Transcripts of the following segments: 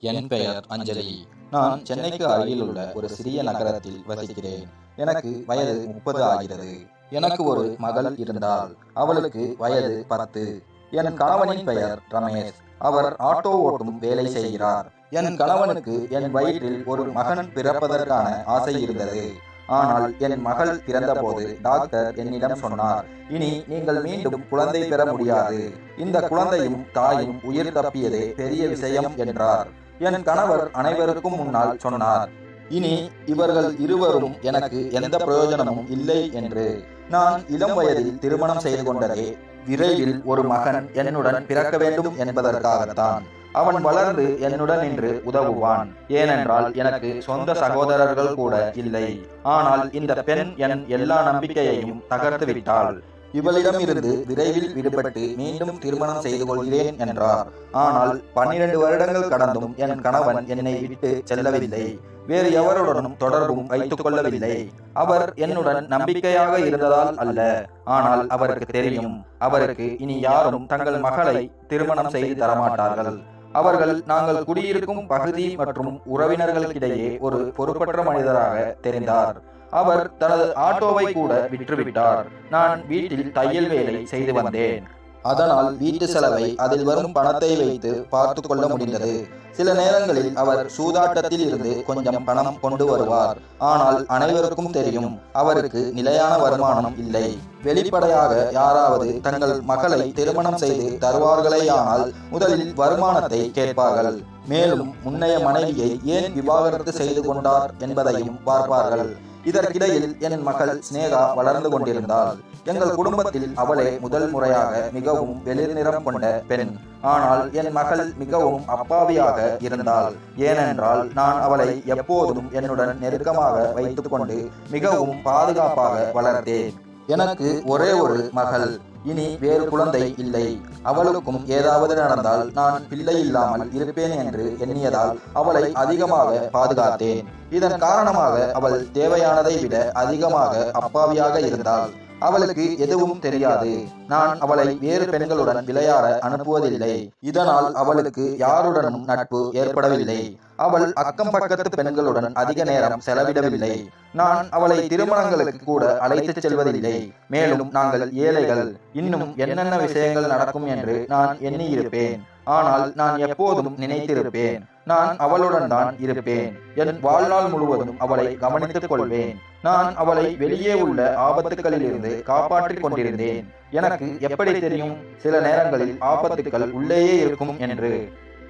என் பெயர் அஞ்சலி. நான் சென்னைக்கு அருகில் உள்ள ஒரு சிறிய நகரத்தில் வசிக்கிறேன். எனக்கு வயது முப்பது ஆகிறது. எனக்கு ஒரு மகள் இருந்தால் அவளுக்கு வயது பத்து. என் கணவனின் பெயர் ரமேஷ். அவர் ஆட்டோ ஓட்டும் வேலை செய்கிறார். என் கணவனுக்கு என் வயிற்றில் ஒரு மகன் பிறப்பதற்கான ஆசை இருந்தது. ஆனால் என் மகள் பிறந்தபோது டாக்டர் என்னிடம் சொன்னார் இனி நீங்கள் மீண்டும் குழந்தை பெற முடியாது. இந்த குழந்தையும் தாயும் உயிர் தப்பியதே பெரிய விஷயம் என்றார். என் கணவர் அனைவருக்கும் முன்னால் சொன்னார். இனி இவர்கள் இருவரும் எனக்கு எந்த பிரயோஜனமும் இல்லை என்று. நான் இளம் வயதில் திருமணம் செய்து கொண்டதே விரைவில் ஒரு மகன் என்னுடன் பிறக்க வேண்டும் என்பதற்காகத்தான். அவன் வளர்ந்து என்னுடன் நின்று உதவுவான். ஏனென்றால் எனக்கு சொந்த சகோதரர்கள் கூட இல்லை. ஆனால் இந்த பெண் என் எல்லா நம்பிக்கையையும் தகர்த்து விட்டாள் இவளிடம் இருந்து விரைவில் விடுபட்டு மீண்டும் திருமணம் செய்து கொள்கிறேன் என்றார். ஆனால் பன்னிரண்டு வருடங்கள் கடந்தும் என் கணவன் என்னை விட்டு செல்லவில்லை. வேறு எவருடனும் தொடர்பும் வைத்துக் கொள்ளவில்லை. அவர் என்னுடன் நம்பிக்கையாக இருந்ததால் அல்ல. ஆனால் அவருக்கு தெரியும் அவருக்கு இனி யாரும் தங்கள் மகளை திருமணம் செய்து தரமாட்டார்கள். அவர்கள் நாங்கள் குடியிருக்கும் பகுதி மற்றும் உறவினர்களுக்கிடையே ஒரு பொறுப்பற்ற மனிதராக தெரிந்தார். அவர் தனது ஆட்டோவை கூட விற்றுவிட்டார். நான் வீட்டில் தையல் வேலை செய்து வந்தேன். அதனால் வீட்டு செலவை அதில் வரும் பணத்தை வைத்து பார்த்து கொள்ள முடிந்தது. சில நேரங்களில் அவர் சூதாட்டத்தில் இருந்து கொஞ்சம் பணம் கொண்டு வருவார். ஆனால் அனைவருக்கும் தெரியும் அவருக்கு நிலையான வருமானம் இல்லை. வெளிப்படையாக யாராவது தங்கள் மகளை திருமணம் செய்து தருவார்களேயானால் முதலில் வருமானத்தை கேட்பார்கள். மேலும் முன்னைய மனைவியை ஏன் விவாகரத்து செய்து கொண்டார் என்பதையும் பார்ப்பார்கள். இதற்கிடையில் என் மகள் ஸ்னேகா வளர்ந்து கொண்டிருந்தாள். எங்கள் குடும்பத்தில் அவளே முதல் முறையாக மிகவும் வெளிர் நிறம் கொண்ட பெண். ஆனால் என் மகள் மிகவும் அப்பாவியாக இருந்தாள். ஏனென்றால் நான் அவளை எப்போதும் என்னுடன் நெருக்கமாக வைத்துக்கொண்டு மிகவும் பாதுகாப்பாக வளர்த்தேன். எனக்கு ஒரே ஒரு மகள். இனி வேறு குழந்தை இல்லை. அவளுக்கும் ஏதாவது நடந்தால் நான் பிள்ளை இல்லாமல் இருப்பேன் என்று எண்ணியதால் அவளை அதிகமாக பாதுகாத்தேன். இதன் காரணமாக அவள் தேவையானதை விட அதிகமாக அப்பாவியாக இருந்தாள். அவளுக்கு எதுவும் தெரியாது. நான் அவளை வேறு பெண்களுடன் விளையாட அனுப்புவதில்லை. இதனால் அவளுக்கு யாருடனும் நட்பு ஏற்படவில்லை. அவள் அக்கம் பக்கத்து பெண்களுடன் அதிக நேரம் செலவிடவில்லை. நான் அவளை திருமணங்களுக்கு கூட அழைத்துச் செல்வதில்லை. மேலும் நாங்கள் ஏழைகள். இன்னும் என்னென்ன விஷயங்கள் நடக்கும் என்று நான் எண்ணியிருப்பேன். ஆனால் நான் எப்போதும் நினைத்திருப்பேன். நான் அவளுடன் தான் இருப்பேன். என் வாழ்நாள் முழுவதும் அவளை கவனித்துக் கொள்வேன். நான் அவளை வெளியே உள்ள ஆபத்துகளில் காப்பாற்றிக் கொண்டிருந்தேன். எனக்கு எப்படி தெரியும்? சில நேரங்களில் ஆபத்துக்கள் உள்ளேயே இருக்கும் என்று.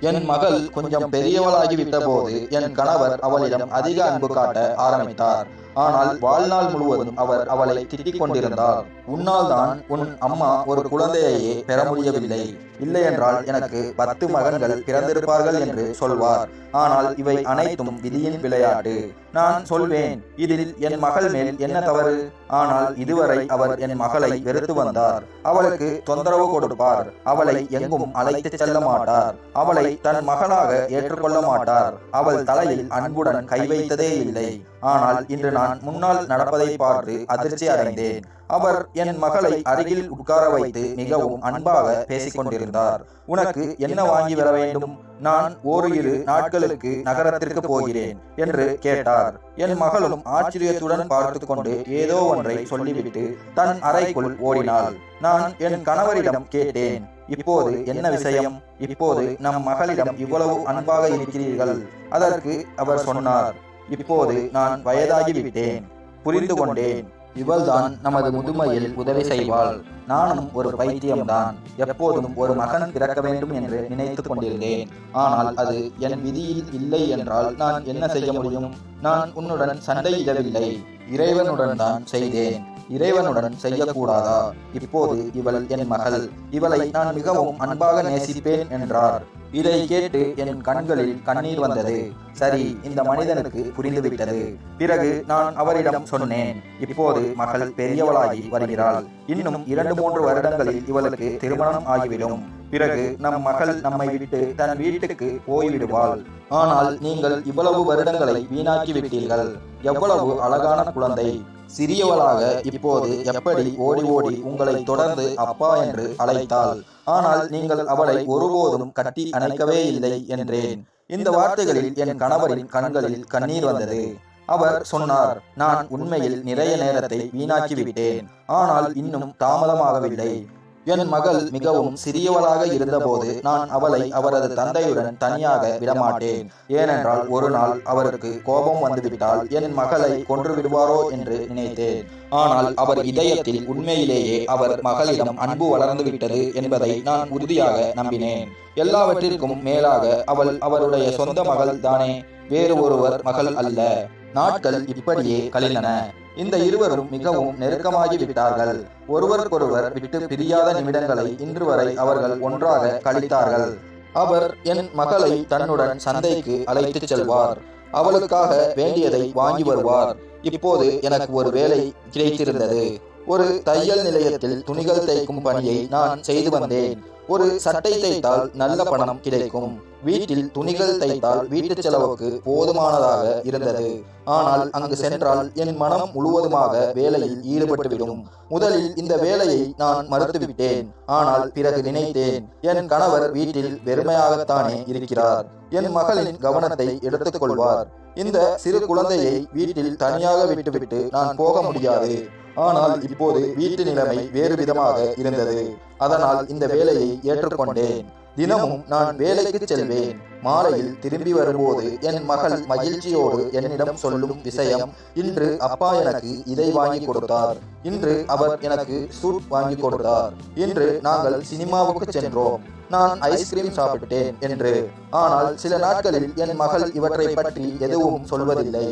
என் மகள் கொஞ்சம் பெரியவளாகிவிட்ட போது என் கணவர் அவளிடம் அதிக அன்பு காட்ட ஆரம்பித்தார். ஆனால் வாழ்நாள் முழுவதும் அவர் அவளை திட்டிக் கொண்டிருந்தார் உன்னால் தான் உன் அம்மா ஒரு குழந்தையையே பெற முடியவில்லை. இல்லையென்றால் எனக்கு பத்து மகன்கள் பிறந்திருப்பார்கள் என்று சொல்வார். ஆனால் இவை அனைத்தும் விதியின் விளையாட்டு. நான் சொல்வேன் இதில் என் மகள் மேல் என்ன தவறு? ஆனால் இதுவரை அவர் என் மகளை வெறுத்து வந்தார். அவளுக்கு தொந்தரவு கொடுப்பார். அவளை எங்கும் அழைத்து செல்ல மாட்டார். அவளை தன் மகளாக ஏற்றுக்கொள்ள மாட்டார். அவள் தலையில் அன்புடன் கை வைத்ததே இல்லை. ஆனால் இன்று நான் முன்னால் நடப்பதை பார்த்து அதிர்ச்சி அடைந்தேன். அவர் என் மகளை அருகில் உட்கார வைத்து மிகவும் அன்பாக பேசிக் கொண்டிருந்தார் உனக்கு என்ன வாங்கி வர வேண்டும்? நான் ஓரிரு நாட்களுக்கு நகரத்திற்கு போகிறேன் என்று கேட்டார். என் மகளும் ஆச்சரியத்துடன் பார்த்து கொண்டு ஏதோ ஒன்றை சொல்லிவிட்டு தன் அறைக்குள் ஓடினாள். நான் என் கணவரிடம் கேட்டேன். இப்போது என்ன விஷயம்? இப்போது நம் மகளிடம் இவ்வளவு அன்பாக இருக்கிறீர்கள். அதற்கு அவர் சொன்னார். இப்போது நான் வயதாகிவிட்டேன். புரிந்து கொண்டேன் இவள்தான் நமது முதுமையில் உதவி செய்வாள். நானும் ஒரு பைத்தியம்தான். எப்போதும் ஒரு மகன் பிறக்க வேண்டும் என்று நினைத்துக் கொண்டிருந்தேன். ஆனால் அது என் விதியில் இல்லை என்றால் நான் என்ன செய்ய முடியும்? நான் உன்னுடன் சண்டையிடவில்லை. இறைவனுடன் தான் செய்தேன். இறைவனுடன் செய்யக்கூடாதா? இப்போது இவள் என் மகள். இவளை நான் மிகவும் அன்பாக நேசிப்பேன் என்றார். இதை கேட்டு என் கண்களில் கண்ணீர் வந்தது. சரி இந்த மனிதனுக்கு புரிந்துவிட்டது. பிறகு நான் அவரிடம் சொன்னேன் இப்போது மகள் பெரியவளாகி வருகிறாள். இன்னும் இரண்டு மூன்று வருடங்களில் இவளுக்கு திருமணம் ஆகிவிடும். பிறகு நம் மகள் நம்மை விட்டு தன் வீட்டுக்கு போய்விடுவாள். ஆனால் நீங்கள் இவ்வளவு வருடங்களை வீணாக்கி விட்டீர்கள் எவ்வளவு அழகான குழந்தை? சிறியவளாக இப்போது எப்படி ஓடி ஓடி உங்களை தொடர்ந்து அப்பா என்று அழைத்தாள்? ஆனால் நீங்கள் அவளை ஒருபோதும் கட்டி அணைக்கவே இல்லை என்றேன். இந்த வார்த்தைகளில் என் கணவரின் கண்களில் கண்ணீர் வந்தது. அவர் சொன்னார் நான் உண்மையில் நிறைய நேரத்தை வீணாக்கிவிட்டேன். ஆனால் இன்னும் தாமதமாகவில்லை. என் மகள் மிகவும் சிறியவளாக இருந்தபோது நான் அவளை அவரது தந்தையுடன் தனியாக விடமாட்டேன். ஏனென்றால் ஒரு நாள் அவருக்கு கோபம் வந்துவிட்டால் என் மகளை கொன்று விடுவாரோ என்று நினைத்தேன். ஆனால் அவர் இதயத்தில் உண்மையிலேயே அவர் மகளிடம் அன்பு வளர்ந்து விட்டது என்பதை நான் உறுதியாக நம்பினேன். எல்லாவற்றிற்கும் மேலாக அவள் அவருடைய சொந்த மகள் தானே. வேறு ஒருவர் மகள் அல்ல. நாட்கள் இப்படியே கழிந்தன. இந்த இருவரும் மிகவும் நெருக்கமாகி விட்டார்கள் ஒருவருக்கொருவர் விட்டு பிரியாத நிமிடங்களை இன்று வரை அவர்கள் ஒன்றாக கழித்தார்கள். அவர் என் மகளை தன்னுடன் சந்தைக்கு அழைத்துச் செல்வார். அவளுக்காக வேண்டியதை வாங்கி வருவார். இப்போது எனக்கு ஒரு வேலை கிடைத்திருந்தது. ஒரு தையல் நிலையத்தில் துணிகள் தைக்கும் பணியை நான் செய்து வந்தேன். ஒரு சட்டை தைத்தால் நல்ல பணம் கிடைக்கும். வீட்டில் துணிகள் தைத்தால் வீட்டு செலவுக்கு போதுமானதாக இருந்தது. ஆனால் அங்கு சென்றால் என் மனம் முழுவதுமாக வேலையில் ஈடுபட்டுவிடும். முதலில் இந்த வேலையை நான் மறுத்துவிட்டேன். ஆனால் பிறகு நினைத்தேன் என் கணவர் வீட்டில் வெறுமையாகத்தானே இருக்கிறார். என் மகளின் கவனத்தை எடுத்துக் கொள்வார். இந்த சிறு குழந்தையை வீட்டில் தனியாக விட்டுவிட்டு நான் போக முடியாது. ஆனால் இப்போது வீட்டு நிலைமை வேறு விதமாக இருந்தது. அதனால் இந்த வேலையை ஏற்றுக்கொண்டேன். தினமும் நான் வேலைக்கு செல்வேன். மாலையில் திரும்பி வரும்போது என் மகள் மகிழ்ச்சியோடு என்னிடம் சொல்லும் விஷயம் இன்று அப்பா எனக்கு இதை வாங்கி கொடுத்தார். இன்று அவர் எனக்கு சூட் வாங்கி கொடுத்தார். இன்று நாங்கள் சினிமாவுக்கு சென்றோம். நான் ஐஸ்கிரீம் சாப்பிட்டேன் என்று. ஆனால் சில நாட்களில் என் மகள் இவற்றை பற்றி எதுவும் சொல்வதில்லை.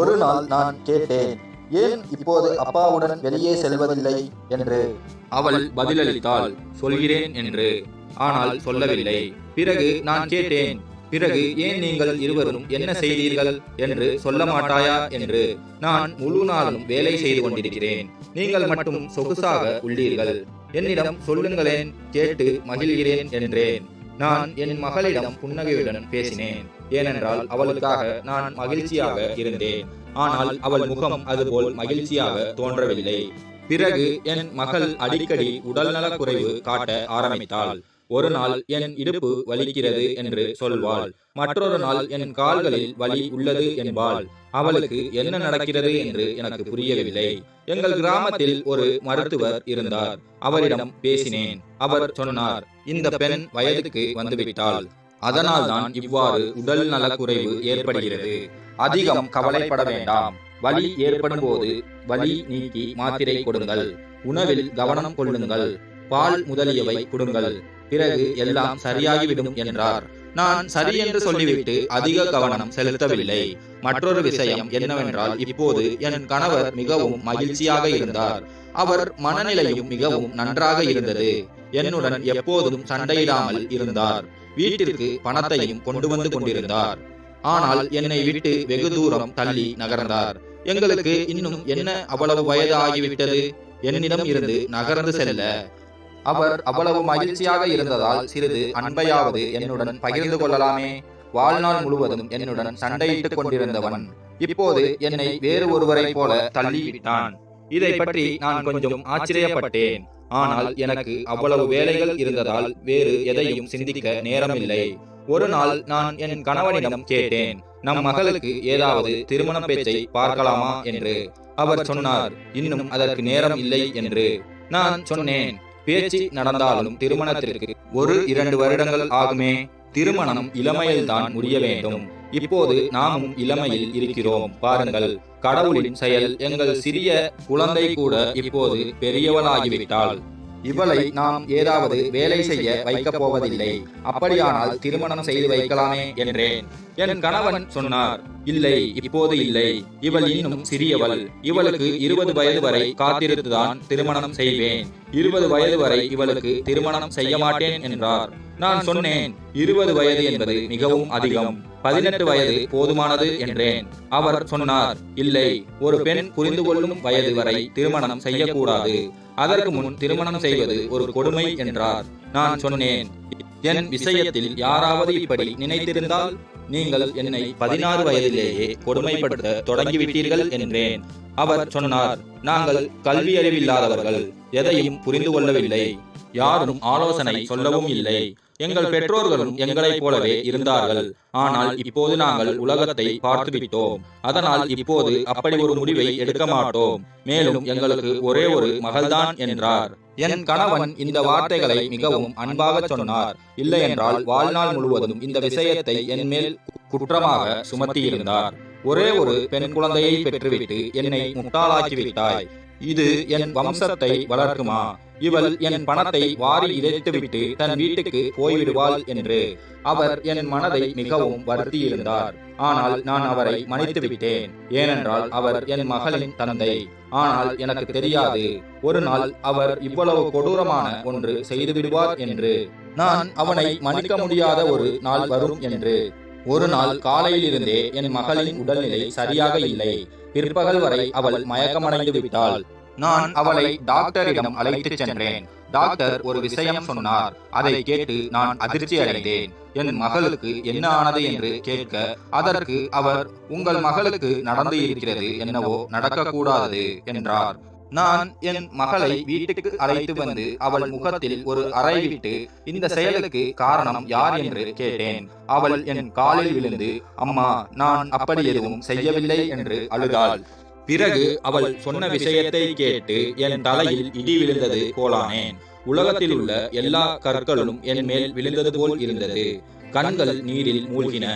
ஒரு நாள் நான் கேட்டேன் ஏன் இப்போது அப்பாவுடன் வெளியே செல்வதில்லை என்று? அவள் பதிலளித்தாள் சொல்கிறேன் என்று. ஆனால் சொல்லவில்லை. பிறகு நான் கேட்டேன். பிறகு ஏன் நீங்கள் இருவரும் என்ன செய்தீர்கள்? என்று சொல்ல மாட்டாயா என்று. நான் முழு நாளும் வேலை செய்து கொண்டிருக்கிறேன். நீங்கள் மட்டும் சொகுசாக உள்ளீர்கள். என்னிடம் சொல்லுங்களேன் கேட்டு மகிழ்கிறேன் என்றேன். நான் என் மகளிடம் புன்னகையுடன் பேசினேன். ஏனென்றால் அவளுக்காக நான் மகிழ்ச்சியாக இருந்தேன். ஆனால் அவள் முகம் அதுபோல் மகிழ்ச்சியாக தோன்றவில்லை. பிறகு என் மகள் அடிக்கடி உடல்நலக் குறைவு காட்ட ஆரம்பித்தாள். ஒரு நாள் என் இடுப்பு வலிக்கிறது என்று சொல்வாள். மற்றொரு நாள் என் கால்களில் வலி உள்ளது என்பாள். அவளுக்கு என்ன நடக்கிறது என்று எனக்கு புரியவில்லை. எங்கள் கிராமத்தில் ஒரு மருத்துவர் இருந்தார். அவரிடம் பேசினேன். அவர் சொன்னார் இந்த பெண் வயதுக்கு வந்துவிட்டாள். அதனால்தான் இவ்வாறு உடல் நலக்குறைவு ஏற்படுகிறது. அதிகம் கவலைப்பட வேண்டாம். வலி ஏற்படும் போது வலி நீக்கி மாத்திரை கொடுங்கள். உணவில் கவனம் கொள்ளுங்கள். பால் முதலியவை கொடுங்கள். பிறகு எல்லாம் சரியாகிவிடும் என்றார். நான் சரி என்று சொல்லிவிட்டு அதிக கவனம் செலுத்தவில்லை. மற்றொரு விஷயம் என்னவென்றால் இப்போது என் கணவர் மிகவும் மகிழ்ச்சியாக இருந்தார். அவர் மனநிலையும் மிகவும் நன்றாக இருந்தது. என்னுடன் எப்போதும் சண்டையிடாமல் இருந்தார். வீட்டிற்கு பணத்தையும் கொண்டு வந்து கொண்டிருந்தார். ஆனால் என்னை விட்டு வெகு தூரம் தள்ளி நகர்ந்தார். எங்களுக்கு இன்னும் என்ன அவ்வளவு வயது ஆகிவிட்டது என்னிடம் இருந்து நகர்ந்து செல்ல அவர் அவ்வளவு மகிழ்ச்சியாக இருந்ததால் சிறிது அன்பையாவது என்னுடன் பகிர்ந்து கொள்ளலாமே. வாழ்நாள் முழுவதும் என்னுடன் சண்டையிட்டுக் கொண்டிருந்தவன். இப்போது என்னை வேறு ஒருவரை போல தள்ளிவிட்டான். இதை பற்றி நான் கொஞ்சம் ஆச்சரியப்பட்டேன். ஆனால் எனக்கு அவ்வளவு வேலைகள் இருந்ததால் வேறு எதையும் சிந்திக்க நேரமில்லை. ஒரு நாள் நான் என் கணவனிடம் கேட்டேன் நம் மகளுக்கு ஏதாவது திருமண பேச்சை பார்க்கலாமா? என்று. அவர் சொன்னார் இன்னும் அதற்கு நேரம் இல்லை என்று. நான் சொன்னேன் பேச்சு நடந்தாலும் திருமணத்திற்கு ஒரு இரண்டு வருடங்கள் ஆகுமே. திருமணம் இளமையில்தான் முடிய வேண்டும். இப்போது நாமும் இளமையில் இருக்கிறோம். பாருங்கள் கடவுளின் செயல். எங்கள் சிறிய குழந்தை கூட இப்போது பெரியவளாகிவிட்டாள் இவளை நாம் ஏதாவது வேலை செய்ய வைக்கப் போவதில்லை. அப்படியானால் திருமணம் செய்து வைக்கலாமே என்றேன். என் கணவன் சொன்னார். இல்லை இப்போது இல்லை. இவள் இன்னும் சிறியவள். இவளுக்கு இருபது வயது வரை காத்திருத்துதான் திருமணம் செய்வேன். இருபது வயது வரை இவளுக்கு திருமணம் செய்ய மாட்டேன் என்றார். நான் சொன்னேன் இருபது வயது என்பது மிகவும் அதிகம். பதினெட்டு வயது போதுமானது என்றேன். அவர் சொன்னார் இல்லை ஒரு பெண் புரிந்து கொள்ளும் வயது வரை திருமணம் செய்யக்கூடாது. அதற்கு முன் திருமணம் செய்வது ஒரு கொடுமை என்றார். நான் சொன்னேன் என் விஷயத்தில் யாராவது இப்படி நினைத்திருந்தால் நீங்கள் என்னை பதினாறு வயதிலேயே கொடுமைப்படுத்த தொடங்கிவிட்டீர்கள் என்றேன். அவர் சொன்னார் நாங்கள் கல்வி அறிவில்லாதவர்கள் எதையும் புரிந்து கொள்ளவில்லை. யாரும் ஆலோசனை சொல்லவும் இல்லை. எங்கள் பெற்றோர்களும் எங்களைப் போலவே இருந்தார்கள். ஆனால் இப்போது நாங்கள் உலகத்தை பார்த்துவிட்டோம். அதனால் இப்போது அப்படி ஒரு முடிவை எடுக்க மாட்டோம். மேலும் எங்களுக்கு ஒரே ஒரு மகள்தான் என்றார். என் கணவன் இந்த வார்த்தைகளை மிகவும் அன்பாக சொன்னார். இல்லை என்றால் வாழ்நாள் முழுவதும் இந்த விஷயத்தை என் மேல் குற்றமாக சுமத்தியிருந்தார். ஒரே ஒரு பெண் குழந்தையை பெற்றுவிட்டு என்னை முட்டாளாக்கி விட்டாய். இது என் வம்சத்தை வளர்க்குமா? இவள் என் பணத்தை வாரி இறைத்துவிட்டு தன் வீட்டுக்கு போய்விடுவாள் என்று அவர் என் மனதை மிகவும் வருத்தியிருந்தார். ஆனால் நான் அவரை மன்னித்து விட்டேன் ஏனென்றால் அவர் என் மகளின் தந்தை. ஆனால் எனக்கு தெரியாது. ஒரு நாள் அவர் இவ்வளவு கொடூரமான ஒன்று செய்து விடுவார் என்று நான் அவனை மன்னிக்க முடியாத ஒரு நாள் வரும் என்று ஒரு நாள் காலையிலிருந்தே என் மகளின் உடல்நிலை சரியாக இல்லை. பிற்பகல் வரை அவள் மயக்கமடைந்து விட்டாள். நான் அவளை டாக்டரிடம் அழைத்துச் சென்றேன். டாக்டர் ஒரு விஷயம் சொன்னார். அதை கேட்டு நான் அதிர்ச்சி அடைந்தேன். என் மகளுக்கு என்ன ஆனது என்று கேட்க அதற்கு அவர் உங்கள் மகளுக்கு நடந்து இருக்கிறது என்னவோ நடக்கக்கூடாது என்றார். நான் என் மகளை வீட்டுக்கு அழைத்து வந்து அவள் முகத்தில் ஒரு அறை விட்டு இந்த செயலுக்கு காரணம் யார் என்று கேட்டேன். அவள் என் காலில் விழுந்து அம்மா நான் அப்படி எதுவும் செய்யவில்லை என்று அழுதாள். பிறகு அவள் சொன்ன விஷயத்தை கேட்டு என் தலையில் இடி விழுந்தது போலானேன் உலகத்தில் உள்ள எல்லா கற்களும் என் மேல் விழுந்தது போல் இருந்தது. கண்கள் நீரில் மூழ்கின.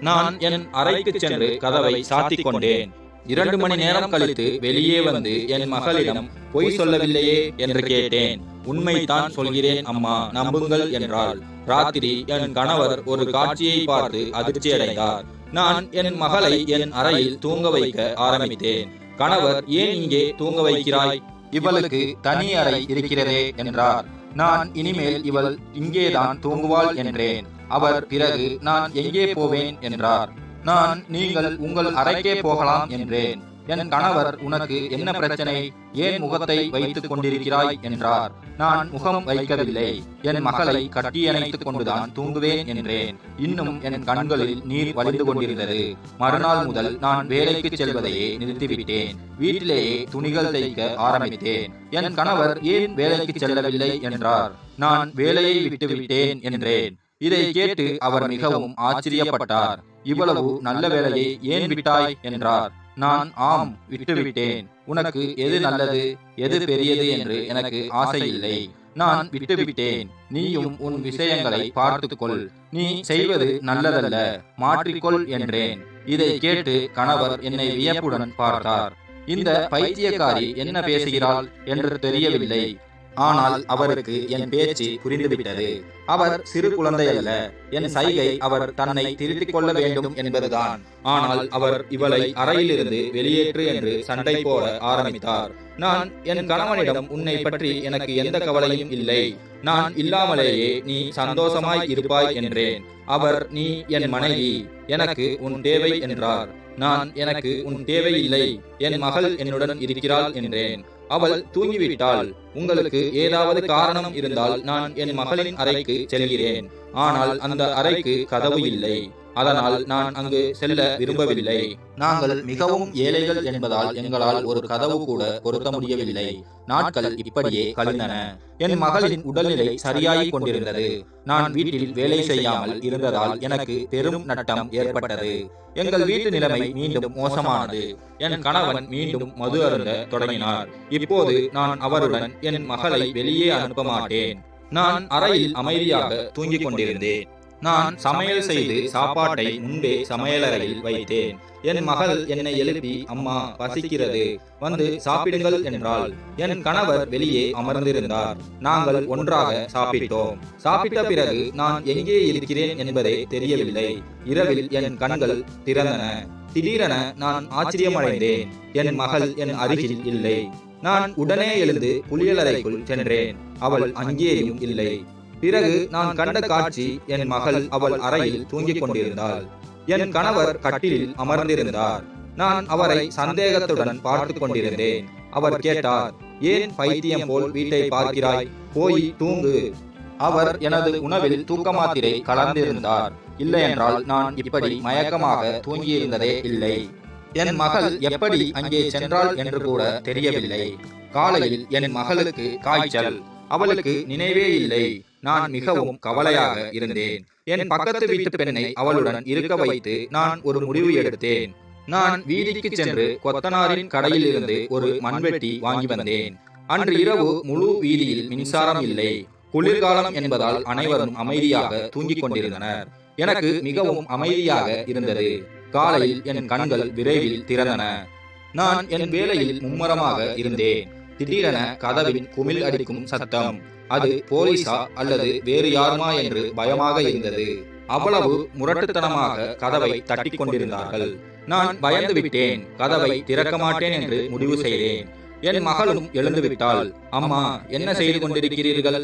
நான் என் அறைக்கு சென்று கதவை சாத்திக் கொண்டேன். இரண்டு மணி நேரம் கழித்து வெளியே வந்து என் மகளிடம் பொய் சொல்லவில்லையே என்று கேட்டேன். உண்மைதான் சொல்கிறேன் அம்மா நம்புங்கள் என்றாள். ராத்திரி என் கணவர் ஒரு காட்சியை பார்த்து அதிர்ச்சியடைந்தார். நான் என் மகளை என் அறையில் தூங்க வைக்க ஆரம்பித்தேன். கணவர் ஏன் இங்கே தூங்க வைக்கிறாய்? இவளுக்கு தனி அறை இருக்கிறதே என்றார். நான் இனிமேல் இவள் இங்கேதான் தூங்குவாள் என்றேன். அவர் பிறகு நான் எங்கே போவேன்? என்றார். நான் நீங்கள் உங்கள் அறைக்கே போகலாம் என்றேன். என் கணவர் உனக்கு என்ன பிரச்சனை? ஏன் முகத்தை வைத்துக் கொண்டிருக்கிறாய் என்றார். நான் முகம் வைக்கவில்லை. என் மகளை கட்டியணைத்துக் கொண்டுதான் தூங்குவேன் என்றேன். இன்னும் என் கண்களில் நீர் வழிந்து கொண்டிருந்தது. மறுநாள் முதல் நான் வேலைக்கு செல்வதையே நிறுத்திவிட்டேன். வீட்டிலேயே துணிகள் தைக்க ஆரம்பித்தேன். என் கணவர் ஏன் வேலைக்கு செல்லவில்லை என்றார். நான் வேலையை விட்டுவிட்டேன் என்றேன். இதை கேட்டு அவர் மிகவும் ஆச்சரியப்பட்டார். இவ்வளவு நல்ல வேலையை ஏன் விட்டாய் என்றார். நான் ஆம் விட்டுவிட்டேன். உனக்கு எது நல்லது எது பெரியது என்று எனக்கு ஆசை இல்லை நான் விட்டுவிட்டேன். நீயும் உன் விஷயங்களை பார்த்துக்கொள். நீ செய்வது நல்லதல்ல. மாற்றிக்கொள் என்றேன். இதை கேட்டு கணவர் என்னை வியப்புடன் பார்த்தார். இந்த பைத்தியக்காரி என்ன பேசுகிறாள் என்று தெரியவில்லை. ஆனால் அவருக்கு என் பேச்சு புரிந்துவிட்டது. அவர் சிறு குழந்தை அல்ல என் சைகை அவர் தன்னை திருத்திக் கொள்ள வேண்டும் என்பதுதான். ஆனால் அவர் இவளை அறையிலிருந்து வெளியேற்று என்று சண்டை போட ஆரம்பித்தார். நான் என் கணவனிடம் உன்னை பற்றி எனக்கு எந்த கவலையும் இல்லை. நான் இல்லாமலேயே நீ சந்தோஷமாய் இருப்பாய் என்றேன். அவர் நீ என் மனைவி. எனக்கு உன் தேவை என்றார். நான் எனக்கு உன் தேவை இல்லை என் மகள் என்னுடன் இருக்கிறாள் என்றேன். அவள் தூங்கிவிட்டாள். உங்களுக்கு ஏதாவது காரணம் இருந்தால் நான் என் மகளின் அறைக்கு செல்கிறேன். ஆனால் அந்த அறைக்கு கதவு இல்லை. அதனால் நான் அங்கு செல்ல விரும்பவில்லை. நாங்கள் மிகவும் ஏழைகள் என்பதால் எங்களால் ஒரு கதவு கூட பொருத்த முடியவில்லை. நாட்கள் இப்படியே கழிந்தன. என் மகளின் உடல்நிலை சரியாகிக் கொண்டிருந்தது. நான் வீட்டில் வேலை செய்யாமல் இருந்ததால் எனக்கு பெரும் நட்டம் ஏற்பட்டது. எங்கள் வீட்டு நிலைமை மீண்டும் மோசமானது. என் கணவன் மீண்டும் மது அருந்த தொடங்கினார். இப்போது நான் அவருடன் என் மகளை வெளியே அனுப்ப மாட்டேன். நான் அறையில் அமைதியாக தூங்கிக் கொண்டிருந்தேன். நான் சமையல் செய்து சாப்பாட்டை முன்பே சமையலறையில் வைத்தேன். என் மகள் என்னை எழுப்பி அம்மா பசிக்கிறது வந்து சாப்பிடுங்கள் என்றாள். என் கணவர் வெளியே அமர்ந்திருந்தார். நாங்கள் ஒன்றாக சாப்பிட்டோம். சாப்பிட்ட பிறகு நான் எங்கே இருக்கிறேன் என்பதே தெரியவில்லை. இரவில் என் கண்கள் திறந்தன. திடீரென நான் ஆச்சரியமடைந்தேன். என் மகள் என் அருகில் இல்லை. நான் உடனே எழுந்து குளியலறைக்குள் சென்றேன். அவள் அங்கேயும் இல்லை. பிறகு நான் கண்ட காட்சி என் மகள் அவள் அறையில் தூங்கிக் கொண்டிருந்தாள். என் கணவர் கட்டிலில் அமர்ந்திருந்தார். நான் அவரை சந்தேகத்துடன் பார்த்து கொண்டிருந்தேன். அவர் கேட்டார் ஏன் பைத்தியம் போல் வீட்டை பார்க்கிறாய்? போய் தூங்கு. அவர் எனது உணவில் தூக்க மாத்திரை கலந்திருந்தார். இல்லையென்றால் நான் இப்படி மயக்கமாக தூங்கியிருந்ததே இல்லை. என் மகள் எப்படி அங்கே சென்றாள் என்று கூட தெரியவில்லை. காலையில் என் மகளுக்கு காய்ச்சல். அவளுக்கு நினைவே இல்லை. நான் மிகவும் கவலையாக இருந்தேன். என் பக்கத்து வீட்டு பெண்ணை அவளுடன் இருக்க வைத்து நான் ஒரு முடிவு எடுத்தேன். நான் வீதிக்கு சென்று கொத்தனாரின் கடையில் இருந்து ஒரு மண்வெட்டி வாங்கி வந்தேன். அன்று இரவு முழு வீதியில் மின்சாரம் இல்லை. குளிர்காலம் என்பதால் அனைவரும் அமைதியாக தூங்கிக் கொண்டிருந்தனர் எனக்கு மிகவும் அமைதியாக இருந்தது. காலையில் என் கண்கள் விரைவில் திறந்தன. நான் என் வேலையில் மும்முரமாக இருந்தேன். திடீரென கதவின் குமிழ் அடிக்கும் சத்தம். அது போலீஸா அல்லது வேறு யாருமா என்று பயமாக இருந்தது. அவ்வளவு முரட்டுத்தனமாக கதவை தட்டிக் கொண்டிருந்தார்கள். நான் பயந்து விட்டேன். கதவை திறக்க மாட்டேன் என்று முடிவு செய்தேன். என் மகளும் எழுந்து விட்டாள் அம்மா என்ன செய்து கொண்டிருக்கிறீர்கள்?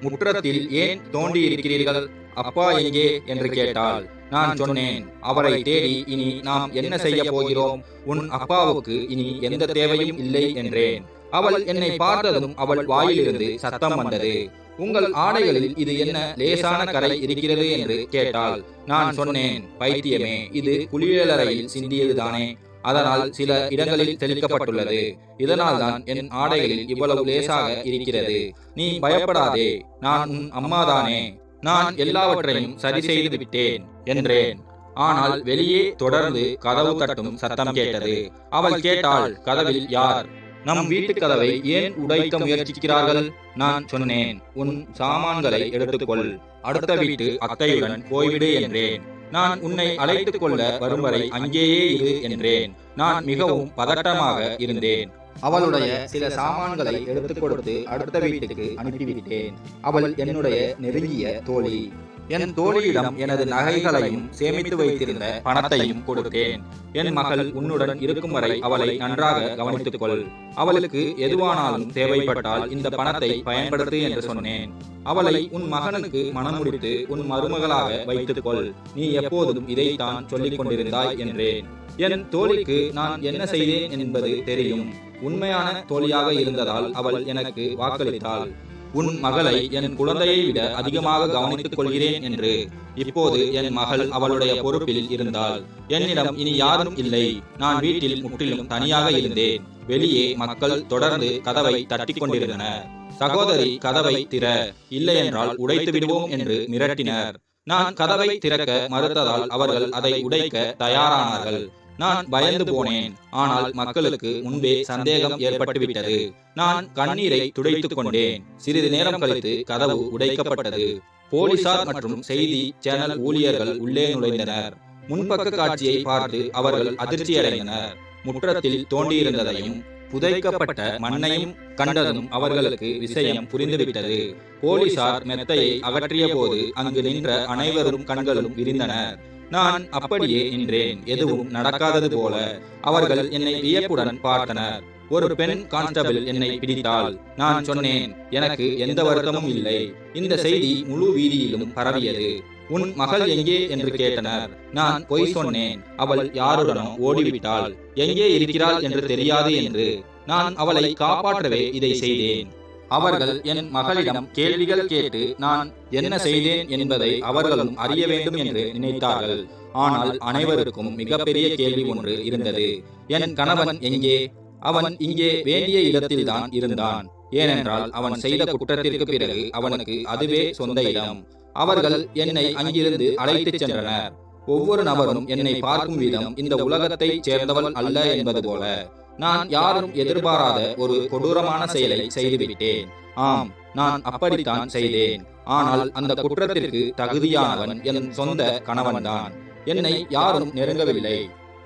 முற்றத்தில் ஏன் தோண்டி இருக்கிறீர்கள் அப்பா எங்கே? என்று கேட்டாள். நான் சொன்னேன் அவரை தேடி இனி நாம் என்ன செய்ய போகிறோம்? உன் அப்பாவுக்கு இனி எந்த தேவையும் இல்லை என்றேன். அவள் என்னை பார்த்ததும் அவள் வாயிலிருந்து சத்தம் வந்தது. உங்கள் ஆடைகளில் இது என்ன லேசான கரை இருக்கிறது? என்று கேட்டாள். நான் சொன்னேன் பைத்தியமே இது குளியலறையில் சிந்தியதுதானே. அதனால் சில இடங்களில் தெளிக்கப்பட்டுள்ளது. இதனால் தான் என் ஆடைகளில் இவ்வளவு லேசாக இருக்கிறது. நீ பயப்படாதே. நான் உன் அம்மாதானே. நான் எல்லாவற்றையும் சரி செய்து விட்டேன் என்றேன். ஆனால் வெளியே தொடர்ந்து கதவு தட்டும் சத்தம் கேட்டது. அவள் கேட்டாள் கதவில் யார்? நம் வீட்டு கதவை ஏன் உடைக்க முயற்சிக்கிறார்கள்? நான் சொன்னேன். உன் சாமான்களை எடுத்துக்கொள். அடுத்த வீட்டு அத்தையுடன் போய்விடு என்றேன். நான் உன்னை அழைத்துக் கொள்ள வரும் வரை அங்கேயே இரு என்றேன். நான் மிகவும் பதட்டமாக இருந்தேன். அவளுடைய சில சாமான்களை எடுத்துக் கொடுத்து அடுத்த வீட்டுக்கு அனுப்பிவிட்டேன். அவள் என்னுடைய நெருங்கிய தோழி. என் தோழியிடம் எனது நகைகளையும் சேமித்து வைத்திருந்த பணத்தையும் கொடுத்தேன். என் மகள் உன்னுடன் இருக்கும் வரை அவளை நன்றாக கவனித்துக் கொள் அவளுக்கு எதுவானாலும் தேவைப்பட்டால் இந்த பணத்தை பயன்படுத்து என்று சொன்னேன். அவளை உன் மகனுக்கு மனம் முடித்து உன் மருமகளாக வைத்துக் கொள் நீ எப்போதும் இதைத்தான் சொல்லிக் கொண்டிருந்தாய் என்றேன். என் தோழிக்கு நான் என்ன செய்தேன் என்பது தெரியும். உண்மையான தோழியாக இருந்ததால் அவள் எனக்கு வாக்களித்தாள். உன் மகளை என் குழந்தையை விட அதிகமாக கவனித்துக் கொள்கிறேன் என்று. இப்போது என் மகள் அவளுடைய பொறுப்பில் இருந்தாள். என்னிடம் இனி யாரும் இல்லை. நான் வீட்டில் முற்றிலும் தனியாக இருந்தேன். வெளியே மக்கள் தொடர்ந்து கதவை தட்டிக் கொண்டிருந்தனர் சகோதரி கதவை திற. இல்லையென்றால் உடைத்து விடுவோம் என்று மிரட்டினர். நான் கதவை திறக்க மறுத்ததால் அவர்கள் அதை உடைக்க தயாரானார்கள். நான் பயந்து போனேன். ஆனால் மக்களுக்கு முன்பே சந்தேகம் ஏற்பட்டுவிட்டது. நான் கண்ணீரை துடைத்துக் கொண்டேன். சிறிது நேரம் கழித்து கதவு உடைக்கப்பட்டது. போலீசார் மற்றும் செய்தி சேனல் ஊழியர்கள் உள்ளே நுழைந்தனர். முன்பக்க காட்சியை பார்த்து அவர்கள் அதிர்ச்சியடைந்தனர். முற்றத்தில் தோண்டியிருந்ததையும் புதைக்கப்பட்ட மண்ணையும் கண்டதும் அவர்களுக்கு விஷயம் புரிந்துவிட்டது. போலீசார் மெத்தையை அகற்றிய போது அங்கு நின்ற அனைவரும் கண்களும் விரிந்தனர். நான் அப்படியே நின்றேன். எதுவும் நடக்காதது போல அவர்கள் என்னை வியப்புடன் பார்த்தனர். ஒரு பெண் கான்ஸ்டபிள் என்னை பிடித்தாள். நான் சொன்னேன் எனக்கு எந்த வருத்தமும் இல்லை. இந்த செய்தி முழு வீதியிலும் பரவியது. உன் மகள் எங்கே? என்று கேட்டனர். நான் பொய் சொன்னேன். அவள் யாருடனும் ஓடிவிட்டாள். எங்கே இருக்கிறாள் என்று தெரியாது என்று. நான் அவளை காப்பாற்றவே இதை செய்தேன். அவர்கள் என் மகளிடம் கேள்விகள் கேட்டு நான் என்ன செய்தேன் என்பதை அவர்களும் அறிய வேண்டும் என்று நினைத்தார்கள். ஆனால் அனைவருக்கும் மிகப்பெரிய கேள்வி ஒன்று இருந்தது. என் கணவன் எங்கே? அவன் இங்கே வேண்டிய இடத்தில்தான் இருந்தான். ஏனென்றால் அவன் செய்த குற்றத்திற்கு பிறகு அவனுக்கு அதுவே சொந்த இடம். அவர்கள் என்னை அங்கிருந்து அழைத்துச் சென்றனர். ஒவ்வொரு நபரும் என்னை பார்க்கும் விதம் இந்த உலகத்தைச் சேர்ந்தவன் அல்ல என்பது போல. நான் யாரும் எதிர்பாராத ஒரு கொடூரமான செயலை செய்துவிட்டேன். ஆம் நான் அப்படித்தான் செய்தேன். ஆனால் அந்த குற்றத்திற்கு தகுதியானவன் என் சொந்த கணவன்தான். என்னை யாரும் நெருங்கவில்லை.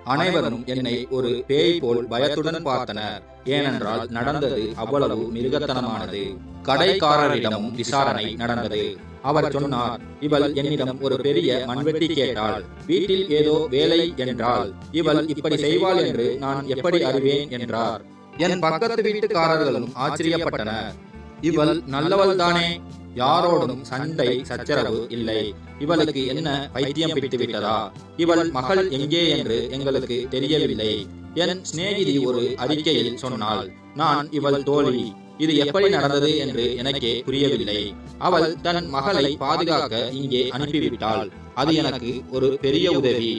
அனைவரும் என்னை ஒரு பேய் போல் பயத்துடன் பார்த்தனர். ஏனென்றால் நடந்தது அவ்வளவு மிருகத்தனமானது. கடைக்காரரிடமும் விசாரணை நடந்தது. அவர் சொன்னார் இவள் என்னிடம் ஒரு பெரிய மண்வெட்டி கேட்டாள். வீட்டில் ஏதோ வேலை என்றால் இவள் இப்படி செய்வாள் என்று நான் எப்படி அறிவேன் என்றார். என் பக்கத்து வீட்டுக்காரர்களும் ஆச்சரியப்பட்டனர். இவள் நல்லவள் தானே யாரோடும் சண்டை சச்சரவு இல்லை. இவளுக்கு என்ன பைத்தியம் பிடித்து விட்டதா? இவள் மகள் எங்கே என்று எங்களுக்கு தெரியவில்லை. என் சிநேகிதி ஒரு அறிக்கையில் சொன்னாள் நான் இவள் தோழி. இது எப்படி நடந்தது என்று எனக்கே புரியவில்லை. அவள் தன் மகளை பாதுகாக்க இங்கே அனுப்பிவிட்டாள். அது எனக்கு ஒரு பெரிய உதவி.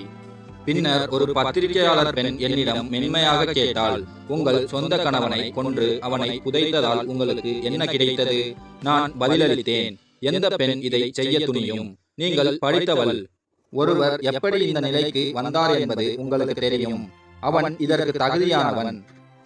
பின்னர் ஒரு பத்திரிகையாளர் பெண் என்னிடம் மென்மையாக கேட்டால் உங்கள் சொந்த கணவனை கொன்று அவனை புதைத்ததால் உங்களுக்கு என்ன கிடைத்தது? நான் பதிலளித்தேன். எந்த பெண் இதை செய்ய துணியும்? நீங்கள் படித்தவள். ஒருவர் எப்படி இந்த நிலைக்கு வந்தார் என்பது உங்களுக்கு தெரியும். அவன் இதற்கு தகுதியானவன்.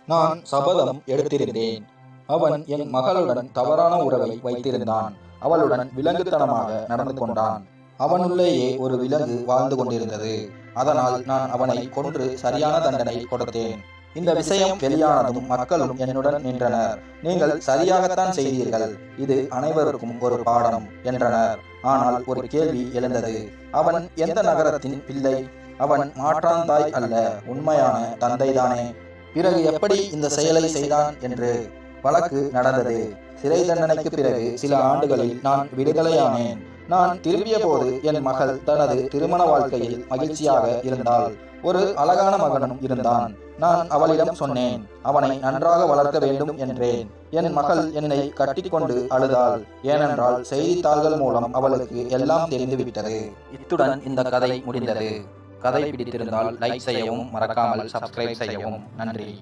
நான் சபதம் எடுத்திருந்தேன். அவன் என் மகளுடன் தவறான உறவை வைத்திருந்தான். அவளுடன் விலங்குத்தனமாக நடந்து கொண்டான். அவனுள்ளேயே ஒரு விலங்கு வாழ்ந்து கொண்டிருந்தது. அதனால் நான் அவனை கொன்று சரியான தண்டனை கொடுத்தேன். இந்த விஷயம் வெளியானதும் மக்களும் என்னுடன் நின்றனர். நீங்கள் சரியாகத்தான் செய்தீர்கள். இது அனைவருக்கும் ஒரு பாடம் என்றனர். ஆனால் ஒரு கேள்வி எழுந்தது. அவன் எந்த நகரத்தின் பிள்ளை? அவன் மாற்றாந்தாய் அல்ல உண்மையான தந்தைதானே. பிறகு எப்படி இந்த செயலை செய்தான் என்று வழக்கு நடந்தது. சிறை தண்டனைக்கு பிறகு சில ஆண்டுகளில் நான் விடுதலையானேன். நான் திரும்பிய போது என் மகள் தனது திருமண வாழ்க்கையில் மகிழ்ச்சியாக இருந்தாள். ஒரு அழகான மகனும் இருந்தான். நான் அவளிடம் சொன்னேன் அவனை நன்றாக வளர்க்க வேண்டும் என்றேன். என் மகள் என்னை கட்டிக்கொண்டு அழுதாள். ஏனென்றால் செய்தித்தாள்கள் மூலம் அவளுக்கு எல்லாம் தெரிந்துவிட்டது. இத்துடன் இந்த கதை முடிந்தது. கதை பிடித்திருந்தால் லைக் செய்யவும் மறக்காமல் சப்ஸ்கிரைப் செய்யவும். நன்றி.